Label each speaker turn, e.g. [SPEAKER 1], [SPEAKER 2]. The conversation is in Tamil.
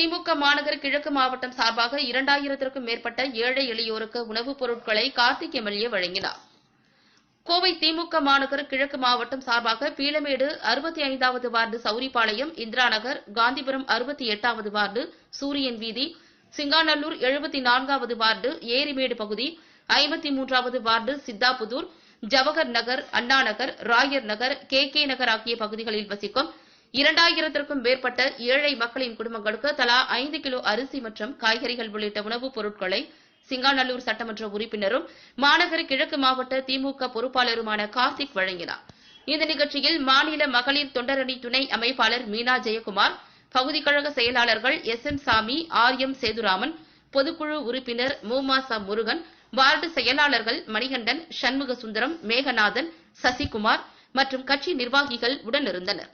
[SPEAKER 1] திமுக மாநகர கிழக்கு மாவட்டம் சார்பாக இரண்டாயிரத்திற்கும் மேற்பட்ட ஏழை எளியோருக்கு உணவுப் பொருட்களை கார்த்திக் எம்எல்ஏ வழங்கினார். கோவை திமுக மாநகர் கிழக்கு மாவட்டம் சார்பாக பீளமேடு அறுபத்தி ஐந்தாவது வார்டு சௌரிபாளையம் இந்திரா நகர் காந்திபுரம் அறுபத்தி எட்டாவது வார்டு சூரியன் வீதி சிங்காநல்லூர் எழுபத்தி நான்காவது வார்டு ஏரிமேடு பகுதி ஐம்பத்தி மூன்றாவது ward Siddhapudur Jawahar Nagar Anna Nagar Rayar Nagar K K Nagar ஆகிய பகுதிகளில் வசிக்கும் இரண்டாயிரத்திற்கும் மேற்பட்ட ஏழை மக்களின் குடும்பங்களுக்கு தலா ஐந்து கிலோ அரிசி மற்றும் காய்கறிகள் உள்ளிட்ட உணவுப் பொருட்களை சிங்காநல்லூர் சட்டமன்ற உறுப்பினரும் மாநகர கிழக்கு மாவட்ட திமுக பொறுப்பாளருமான கார்த்திக் வழங்கினார். இந்த நிகழ்ச்சியில் மாநில மகளிர் தொண்டரணி துணை அமைப்பாளர் மீனா ஜெயக்குமார் பகுதி கழக செயலாளர்கள் S M Sami R M Sethuraman பொதுக்குழு உறுப்பினர் மூமாசா முருகன் வார்டு செயலாளர்கள் மணிகண்டன் சண்முக சுந்தரம் மேகநாதன் சசிகுமார் மற்றும் கட்சி நிர்வாகிகள் உடனிருந்தனர்.